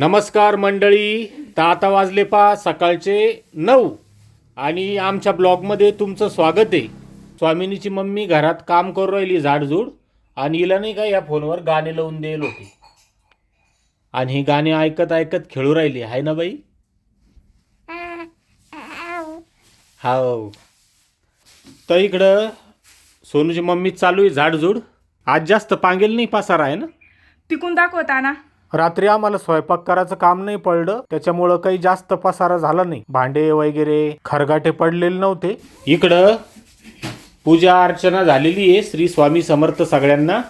नमस्कार मंडळी तर आता वाजले पा सकाळचे नऊ. आणि आमच्या ब्लॉगमध्ये तुमचं स्वागत आहे. स्वामिनीची मम्मी घरात काम करू राहिली झाडझूड. आणि हिला नाही का या फोनवर गाणे लावून देईल होते आणि ही गाणी ऐकत ऐकत खेळू राहिली. आहे ना बाई? हाव. तर इकडं सोनूची मम्मी चालू आहे झाडझूड. आज जास्त पांगेल नाही पासार आहे ना? टिकून दाखवता ना रात्री आम्हाला स्वयंपाक करायचं काम नाही पडलं त्याच्यामुळं काही जास्त पसारा झाला नाही. भांडे वगैरे खरगाटे पडलेले नव्हते. इकडं पूजा अर्चना झालेली आहे श्री स्वामी समर्थ सगळ्यांना.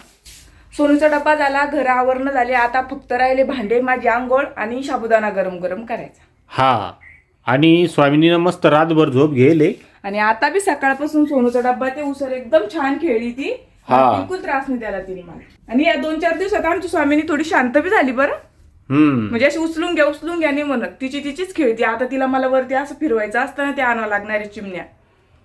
सोनूचा डब्बा झाला घर आवरणं झाले आता फक्त राहिले भांडे माझी आंघोळ आणि साबुदाणा गरम गरम करायचा. हा आणि स्वामिनीनं मस्त रातभर झोप घेले. आणि आता बी सकाळपासून सोनूचा डब्बा ते उसर एकदम छान खेळली ती. हा. बिलकुल त्रास नाही द्याला तिने मला. आणि या दोन चार दिवसात आमची स्वामीनी थोडी शांत बी झाली बरं. हम्म. म्हणजे अशी उचलून घ्या उचलून घ्या नाही म्हणत. तिची तिचीच खेळती आता तिला मला वरती असं फिरवायचं असतं ना ते आणावं लागणारे चिमण्या.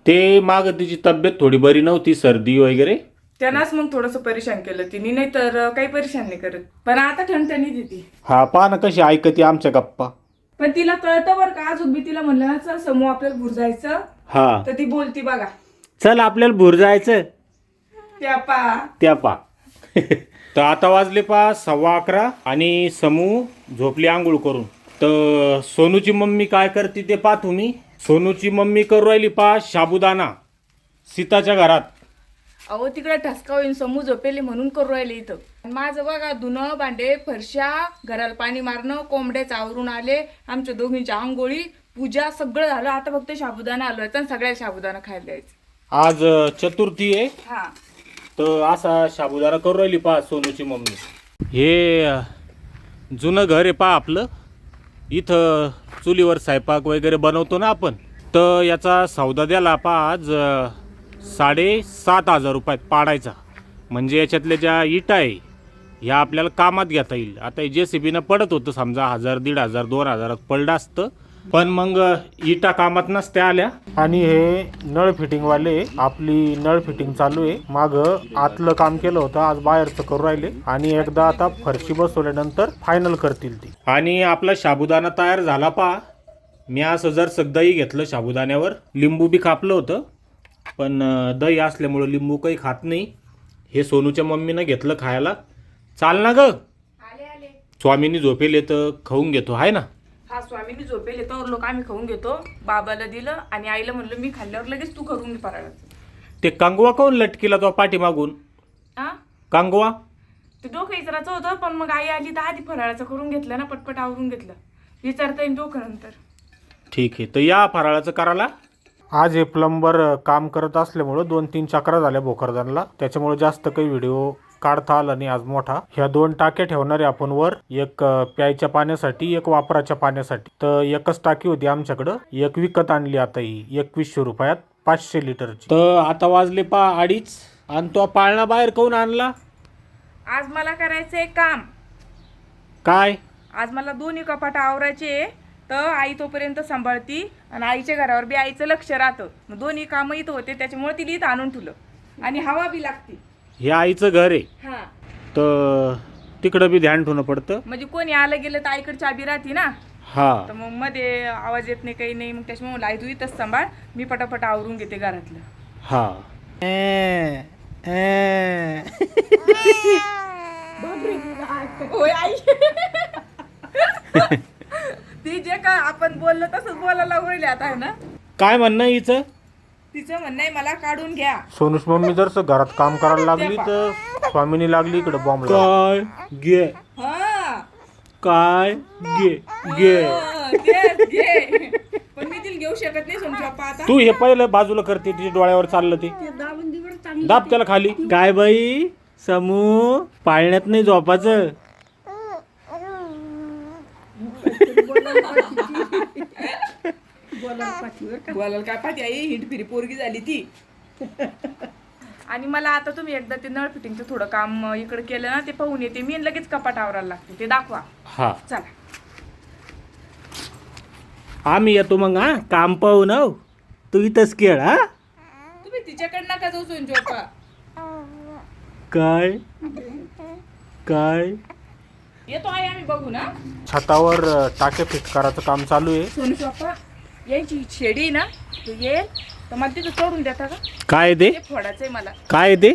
ते माग तिची तब्येत थोडी बरी नव्हती सर्दी वगैरे. त्यांनाच मग थोडंसं परेशान केलं तिने नाही तर काही परेशान नाही करत. पण आता ठणठणी देते हा पहा ना कशी ऐकते आमच्या गप्पा. पण तिला कळतं बरं का अजून मी तिला म्हणलं ना चल समूह आपल्याला भुरजायचं हा. तर ती बोलती बघा. चल आपल्याला भूर जायचं त्या पा. त्या पा. तर आता वाजले पा सव्वा अकरा आणि समूह झोपली आंघोळ करून. तर सोनूची मम्मी काय करते ते पा तुम्ही. सोनूची मम्मी करू राहिली पा साबुदाणा सीताच्या घरात. अहो तिकडे ठसका होईन समूह झोपेले म्हणून करू राहिले इथं. आणि माझं बघा धुणं भांडे फरशा घराला पाणी मारणं कोंबड्या चावरून आले आमच्या दोघींच्या आंघोळी पूजा सगळं झालं. आता फक्त साबुदाणा आलो आणि सगळ्या साबुदाणा खायला द्यायचं. आज अ, चतुर्थी आहे. हा. तर असा शाबुदारा करू राहिली पा सोनूची मम्मी. हे जुनं घर आहे पा आपलं. इथं चुलीवर स्वयंपाक वगैरे बनवतो ना आपण. तर याचा सौदा द्याला पा आज साडेसात हजार रुपयात पाडायचा. म्हणजे याच्यातल्या ज्या इटा आहे ह्या आपल्याला कामात घेता येईल. आता जे सी बीनं पडत होतं समजा हजार दीड हजार दोन हजारात पडलं असतं. पण मग इटा कामात नसत्या आल्या. आणि हे नळ फिटिंगवाले आपली नळ फिटिंग चालू आहे. माग आतलं काम केलं होतं आज बाहेरचं करू राहिले. आणि एकदा आता फरशी बसवल्यानंतर फायनल करतील ती. आणि आपला साबुदाणा तयार झाला पा. मी असं जर सगदाही घेतलं साबुदाण्यावर लिंबू बी कापलं होतं. पण दही असल्यामुळं लिंबू काही खात नाही. हे सोनूच्या मम्मीनं घेतलं खायला. चाल ना ग. आले आले. स्वामीनी झोपेल तर खाऊन घेतो. आहे ना? हा स्वामींनी झोपेल येतो लोक आम्ही खाऊन घेतो. बाबाला दिलं आणि आईला म्हणलं मी खाल्ल्यावर लगेच तू करून घे फराळाचं ते कांगवा काऊन लटकीला तो पाठीमागून हा कांगवा? ते डोकं विचारायचं होतं पण मग आई आली तर आधी फराळाचं करून घेतलं ना पटपट आवरून घेतलं. विचारता येईल डोकं नंतर. ठीक आहे तर या फराळाचं करायला. आज हे प्लंबर काम करत असल्यामुळं दोन तीन चक्रा झाल्या भोकरदनला. त्याच्यामुळे जास्त काही व्हिडिओ काढता आला नाही आज मोठा. ह्या दोन टाक्या ठेवणारे आपण वर एक प्यायच्या पाण्यासाठी एक वापराच्या पाण्यासाठी. तर एकच टाकी होती आमच्याकडं. एक विकत आणली आता ही एकवीसशे रुपयात पाचशे लिटरची. तर आता वाजले पा अडीच. आणि तो पाळणा बाहेर काऊन आणला? आज मला करायचंय काम. काय? आज मला दोन्ही कपाट आवरायचे तर आई तोपर्यंत सांभाळती आणि आईच्या घरावर बी आईचं लक्ष राहतं. दोन्ही कामं इथं होते त्याच्यामुळे तिला इथं आणून ठेवलं. आणि हवा बी लागती. हे आईचं घर आहे. हा. तर तिकडं बी ध्यान ठेवणं पडतं. म्हणजे कोणी आलं गेलं तर आईकडे चाबी राहते ना? हा. तर मग मध्ये आवाज येत नाही काही नाही. मग त्याच्यामुळे लाई तू इथंच सांभाळ. मी पटापट आवरून घेते घरातलं. हा. होय आई. ती जे का आपण बोललो तसंच बोलायला उरले आता आहे ना? काय म्हणणं हिचं? तिचं म्हणणं आहे मला काढून घ्या. सोनूश मम्मी जर स- घरात काम करायला लागली तर स्वामीनी लागली इकडे बॉम्ब काय? घे. हा. काय? घे. घे. हा. पण मी तिला घेऊ शकत नाही पप्पा आता. तू हे पहिलं बाजूला करते तिच्या डोळ्यावर चाललं ते. दाब त्याला खाली. काय बाई? समू पाळण्यात नाही झोपाचं. बोलायला काय पाहिजे आई हिंड फिरी पोरगी झाली ती. आणि मला आता तुम्ही एकदा ते नळ फिटिंगचं थोडं काम इकडे केलं ना ते पाहून येते. मी आणि लगेच कपाट आवरायला लागते. ते दाखवा. हा. चला. आम्ही येतो मग हा? काम पाहू ना तू इथंच खेळ हा? तुम्ही तिच्याकडे नका जाऊ सोनची पप्पा काय? काय? येतो आहे आम्ही बघू ना छतावर टाके फिट करायचं काम चालू आहे. सोनू पप्पा यायची शेडी ना तू येईल. तर मला तिथं चढून देता का? काय आहे ते? ते फोडायचंय मला. काय आहे ते?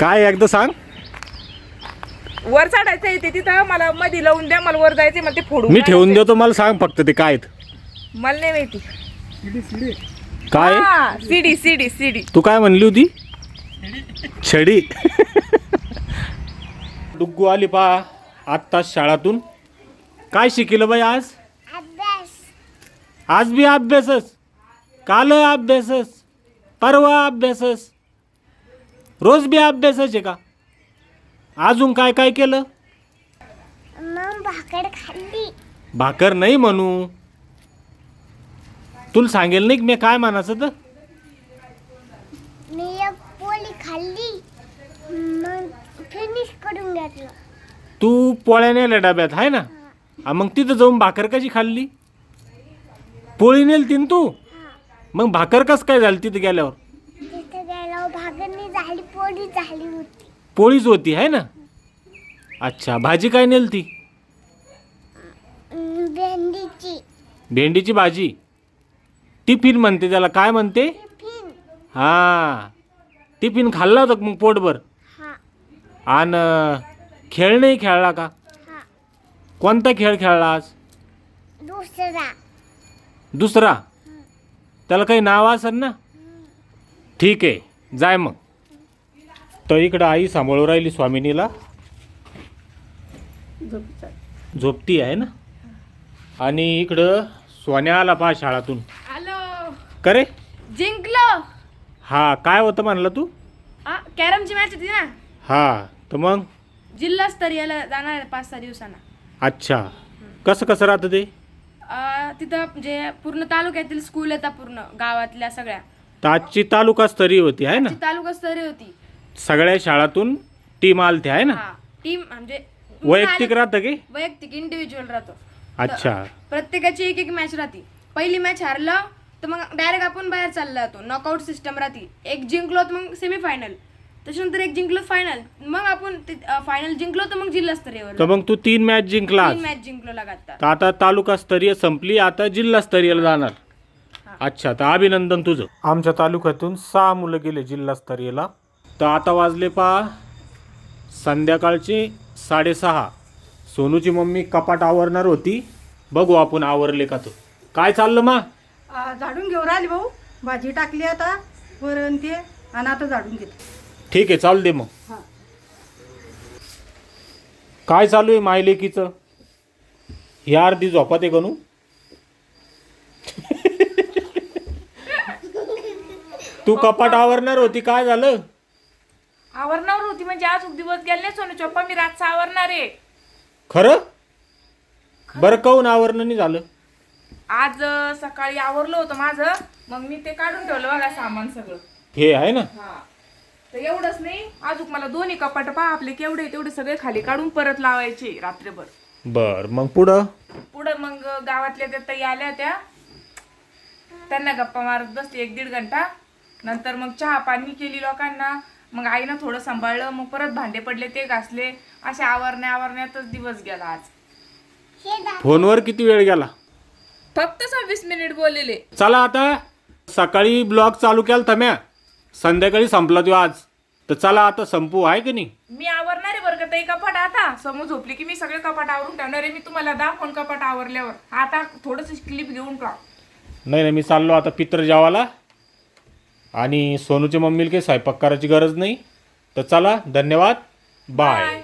काय आहे एकदा सांग. वर चढायचं आहे ते तिथं. मला मध्ये लावून द्या मला वर जायचंय मला ते फोडून मी ठेवून काढायचंय. देतो मला सांग फक्त ते काय आहेत. मला नाही माहिती. काय? आहे? हा सीडी सीडी सीडी. तू काय म्हणली होती? छडी. डुग्गू आली पा आत्ताच शाळातून. काय शिकलं बाई आज? आज बी अभ्यासच. काल अभ्यासच. परवा अभ्यासच. रोज बी अभ्यासच आहे का? अजून काय काय केलं? मग भाकर खाल्ली. भाकर नाही म्हणू. तुला सांगेल नाही की मी काय म्हणायचं तर? मी एक पोळी खाल्ली. मग फिनिश करून घेतलं. तू पोळ्या नेल्या डब्यात आहे ना? हा, मग तिथं जाऊन भाकर कशी खाल्ली? पोळी नेल तीन तू? मग भाकर कस काय झाली तिथं गेल्यावर? तिथे गेलो भाकरनी झाली पोळी झाली होती. पोळीच होती आहे ना? अच्छा भाजी काय नेल ती भेंडीची. भेंडीची भाजी? टिफिन म्हणते त्याला काय म्हणते? टिफिन. हा टिफिन खाल्ला होता का मग पोटभर? हा. आणि खेळ नाही खेळला का? कोणता खेळ खेळला आज? दुसरा. दुसरा? त्याला काही नाव असेल ना? ठीक आहे जाय मग. तर इकडं आई सांभाळून राहिली स्वामिनीला. झोपती आहे ना? आणि इकडं सोन्या आला पहा शाळातून. हॅलो का रे? जिंकलो. हा काय होतं म्हणलं तू? कॅरमची मॅच होती ना? हा तर मग? जिल्हास्तरीयला जाणार आहे पाच सहा दिवसांना. अच्छा. कसं कसं राहतं ते? तिथं म्हणजे पूर्ण तालुक्यातील स्कूल येतात पूर्ण गावातल्या सगळ्या. तर आजची तालुका स्तरीय होती आहे ना? तालुका स्तरीय होती. सगळ्या शाळातून टीम आलते आहे ना? हा टीम म्हणजे वैयक्तिक राहतं की? वैयक्तिक इंडिव्हिज्युअल राहतो. अच्छा. प्रत्येकाची एक एक मॅच राहते. पहिली मॅच हारलं तर मग डायरेक्ट आपण बाहेर चालला जातो. नॉकआउट सिस्टम राहते. एक जिंकलो तर मग सेमीफायनल त्याच्यानंतर एक जिंकलो फायनल मग आपण फायनल जिंकलो तर मग जिल्हास्तरीयवर तर मग तू तीन मॅच जिंकला तीन मॅच जिंकलो तर आता तालुका स्तरीय संपली आता जिल्हा स्तरीयला जाणार. अच्छा तर अभिनंदन तुझं. आमच्या तालुक्यातून सहा मुलं गेले जिल्हा स्तरीयला. तर आता वाजले पा संध्याकाळचे साडेसहा. सोनूची मम्मी कपाट आवरणार होती. बघू आपण आवरले का तो. काय चाललं मा? झाडून घेऊन राहिली भाऊ. भाजी टाकली आता वरण ते आणि आता झाडून घेते ठीक आहे चालू दे मग. हा. काय चालू आहे मायलेकीचं? या अर्धी झोपात आहे गणू. तू कपाट आवरणार होती काय झालं? आवरणार होती म्हणजे आज दिवस गेले नाही सोनू चप्पा मी रातचं आवरणार आहे. खरं? बरं काऊन आवरणं नाही झालं? आज अं, सकाळी आवरलं होतं माझं मग मी ते काढून ठेवलं बघा सामान सगळं. हे आहे ना? हा. तर एवढंच नाही. अजून मला दोन्ही कपाट पहा आपले केवढे तेवढे सगळे खाली काढून परत लावायचे रात्रभर. बर मग पुढं? पुढं मग गावातल्या त्या ताई आल्या त्या. त्यांना गप्पा मारत बसली एक दीड घंटा. नंतर मग चहा पाणी केली लोकांना. मग आईनं थोडं सांभाळलं मग परत भांडे पडले ते घासले. असे आवरण्या आवरण्यातच दिवस गेला आज. फोनवर किती वेळ गेला? फक्त सव्वीस मिनिट बोललेले. चला आता सकाळी ब्लॉग चालू केला थम्या संध्याकाळी संपला तो आज. तर चला आता संपू आहे की नाही? मी आवरणार आहे बरं का ताई कपाट आता. समोर झोपली की मी सगळे कपाट आवरून ठेवणार आहे. मी तुम्हाला दाखवून कपाट आवरल्यावर. आता थोडंसं क्लिप घेऊन का नाही नाही मी चाललो आता पित्र जेवाला आणि सोनूच्या मम्मीला काही स्वयंपाक करायची गरज नाही. तर चला धन्यवाद. बाय